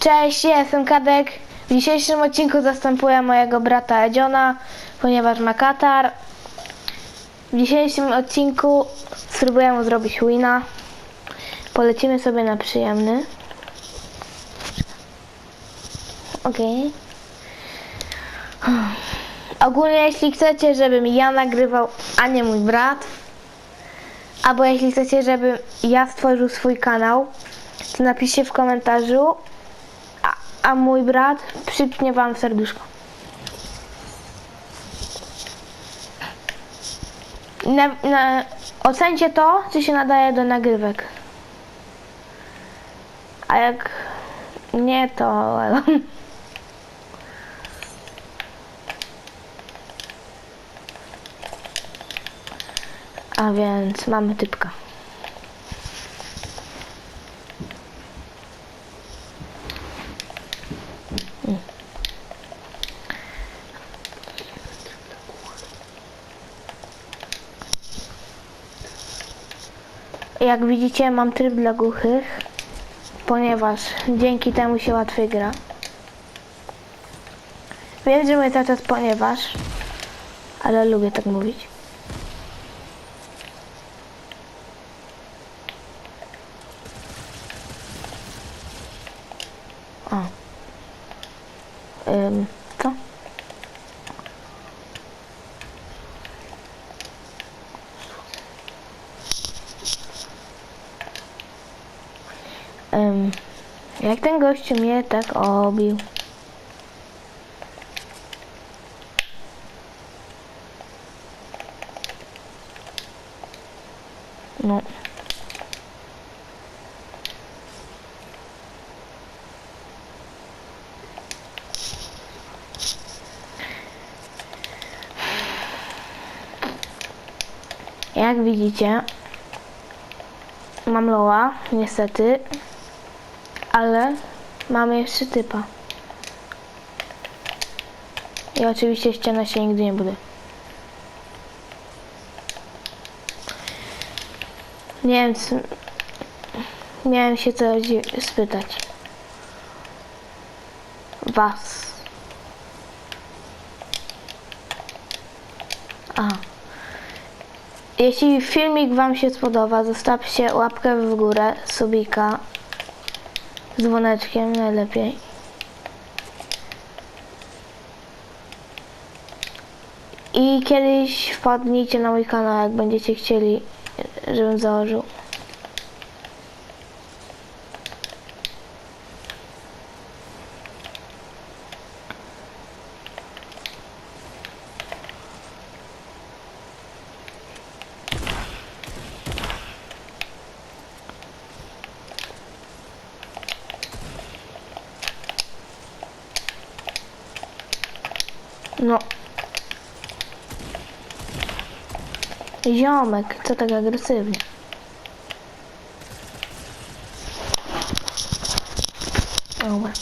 Cześć, jestem Kadek. W dzisiejszym odcinku zastępuję mojego brata Edziona, ponieważ ma katar. W dzisiejszym odcinku spróbuję mu zrobić wina. Polecimy sobie na przyjemny. Okej. Ogólnie jeśli chcecie, żebym ja nagrywał, a nie mój brat, albo jeśli chcecie, żebym ja stworzył swój kanał, to napiszcie w komentarzu, a, mój brat przypnie wam serduszko. Na, na, ocencie to, czy się nadaje do nagrywek. A jak nie, to... A więc mamy typka. Jak widzicie mam tryb dla głuchych, ponieważ dzięki temu się łatwiej gra. Wiem, że mówię cały czas ponieważ, ale lubię tak mówić. O. Ym, co? Ym, jak ten gościu mnie tak obił? No. Jak widzicie, mam loa, niestety, ale mamy jeszcze typa. I oczywiście ściana się nigdy nie bude. Nie wiem. Miałem się dzi- spytać. Was. A. Jeśli filmik Wam się spodoba, zostawcie łapkę w górę, subika z dzwoneczkiem najlepiej. I kiedyś wpadnijcie na mój kanał, jak będziecie chcieli, żebym założył. No. Ziomek, co tak agresywnie? Dobra.